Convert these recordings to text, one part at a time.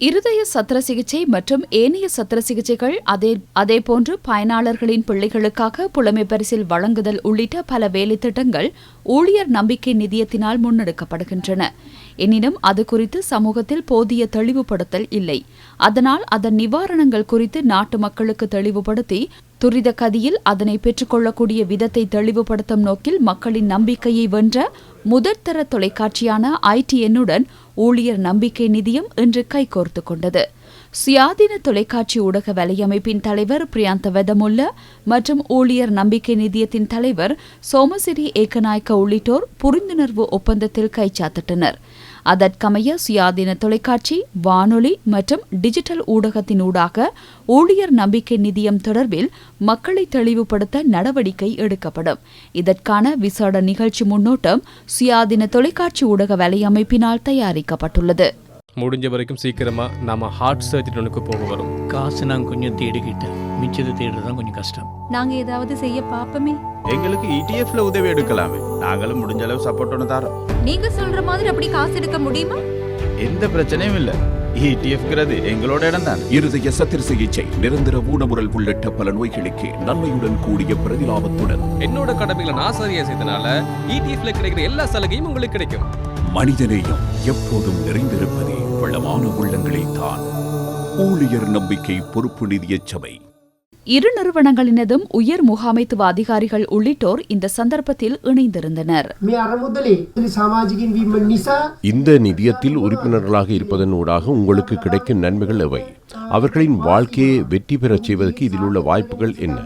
இருதய சத்திர சிகிச்சை மற்றும் ஏனைய சத்திர சிகிச்சைகள் அதே அதேபோன்று பயனாளர்களின் பிள்ளைகளுக்காக புலமை பரிசில் வழங்குதல் உள்ளிட்ட பல வேலைத்திட்டங்கள் ஊழியர் நம்பிக்கை நிதியத்தினால் முன்னெடுக்கப்படுகின்றன. எனினும் அது குறித்து சமூகத்தில் போதிய தெளிவுபடுத்தல் இல்லை. அதனால் அதன் நிவாரணங்கள் குறித்து நாட்டு மக்களுக்கு தெளிவுபடுத்தி துரித கதியில் அதனை பெற்றுக்கொள்ளக்கூடிய விதத்தை தெளிவுபடுத்தும் நோக்கில் மக்களின் நம்பிக்கையை வென்ற முதற்தர தொலைக்காட்சியான ஐடிஎன்னுடன் ஊழியர் நம்பிக்கை நிதியம் இன்று கைகோர்த்து கொண்டது. சுயாதீன தொலைக்காட்சி ஊடக வலையமைப்பின் தலைவர் பிரியாந்த வெதமுல்ல மற்றும் ஊழியர் நம்பிக்கை நிதியத்தின் தலைவர் சோமசிறி ஏக்கநாயக்க உள்ளிட்டோர் புரிந்துணர்வு ஒப்பந்தத்தில் கைச்சாத்திட்டனர் அதற்கமைய சுயாதீன தொலைக்காட்சி வானொலி மற்றும் டிஜிட்டல் ஊடகத்தினூடாக ஊழியர் நம்பிக்கை நிதியம் தொடர்பில் மக்களை தெளிவுபடுத்த நடவடிக்கை எடுக்கப்படும். இதற்கான விசேட நிகழ்ச்சி முன்னோட்டம் சுயாதீன தொலைக்காட்சி ஊடக வலையமைப்பினால் தயாரிக்கப்பட்டுள்ளது. முடிஞ்ச வரைக்கும் சீக்கிரமா நாம ஹார்ட் சர்ஜரி ஒன்றுக்கு போக வரும். காசு நான் கொஞ்சம் தேடிக்கிட்டேன். மிச்சத்தை தேடுறது தான் கொஞ்சம் கஷ்டம். நாங்க ஏதாவது செய்ய பாப்பமே. எங்களுக்கு E இடிஎஃப்ல உதவி எடுக்கலாமே. நாங்களும் முடிஞ்ச அளவு சப்போர்ட் ஒன்று தரோம். நீங்க சொல்ற மாதிரி அப்படி காசு எடுக்க முடியுமா? எந்த பிரச்சனையும் இல்ல. E இடிஎஃப்ங்கிறது எங்களோட இடம் தான். இருதய சத்திர சிகிச்சை நிரந்தர ஊனமுறல் உள்ளிட்ட பல நோய்களுக்கு நன்மையுடன் கூடிய பிரதிலாபத்துடன். என்னோட கடமைகளை நான் சரியா செய்தனால இடிஎஃப்ல கிடைக்கிற எல்லா சலுகையும் உங்களுக்கு கிடைக்கும். மனிதநேயம் எப்போதும் நிறைந்திருப்பதே வளமான உள்ளங்களில் ஊழியர் நம்பிக்கை பொறுப்பு நிதியச் சபை. இரு நிறுவனங்களினதும் உயர் முகாமைத்துவ அதிகாரிகள் உள்ளிட்டோர் இந்த சந்தர்ப்பத்தில் இணைந்திருந்தனர். இந்த நிதியத்தில் உறுப்பினர்களாக இருப்பதன் ஊடாக உங்களுக்கு கிடைக்கும் நன்மைகள் எவை? அவர்களின் வாழ்க்கையை வெற்றி பெறச் செய்வதற்கு இதில் உள்ள வாய்ப்புகள் என்ன?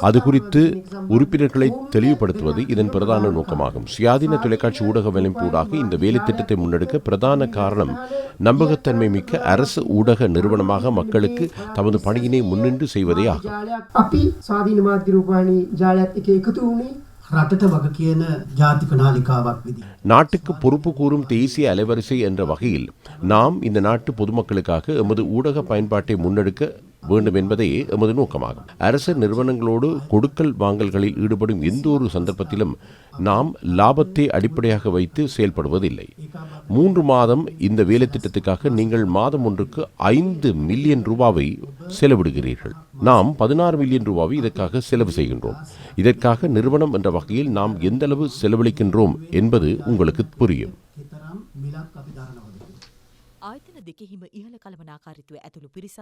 அது குறித்து உறுப்பினர்களை தெளிவுபடுத்துவது இதன் பிரதான நோக்கமாகும் சுயாதீன தொலைக்காட்சி ஊடக வலைப்பூடாக இந்த வேலை திட்டத்தை முன்னெடுக்க பிரதான காரணம் நம்பகத்தன்மை மிக்க அரசு ஊடக நிறுவனமாக மக்களுக்கு தமது பணியினை முன்னின்று செய்வதே ஆகும் ජාලයක් අපි ස්වාධීන මාධ්‍ය රූපවාහිනී ජාලයත් එක එකතු වුණේ රටට වග කියන ජාතික නාලිකාවක් විදි. நாட்டுக்கு பொறுப்பு கூறும் தேசிய அலைவரிசை என்ற வகையில் நாம் இந்த நாட்டு பொதுமக்களுக்காக எமது ஊடக பயன்பாட்டை முன்னெடுக்க வேண்டும் என்பதே எமது நோக்கமாகும் அரசு நிறுவனங்களோடு கொடுக்கல் வாங்கல்களில் ஈடுபடும் எந்த ஒரு சந்தர்ப்பத்திலும் நாம் லாபத்தை அடிப்படையாக வைத்து செயல்படுவதில்லை மூன்று மாதம் இந்த வேலை திட்டத்துக்காக நீங்கள் மாதம் ஒன்றுக்கு ஐந்து மில்லியன் ரூபாவை செலவிடுகிறீர்கள் நாம் பதினாறு மில்லியன் ரூபாவை இதற்காக செலவு செய்கின்றோம் இதற்காக நிறுவனம் என்ற வகையில் நாம் எந்தளவு செலவழிக்கின்றோம் என்பது உங்களுக்கு புரியும் තරම් මිලක් අපි දරනවද. ආයතන දෙකෙහිම ඉහළ කළමනාකාරිත්වය ඇතුළු පිරිසත්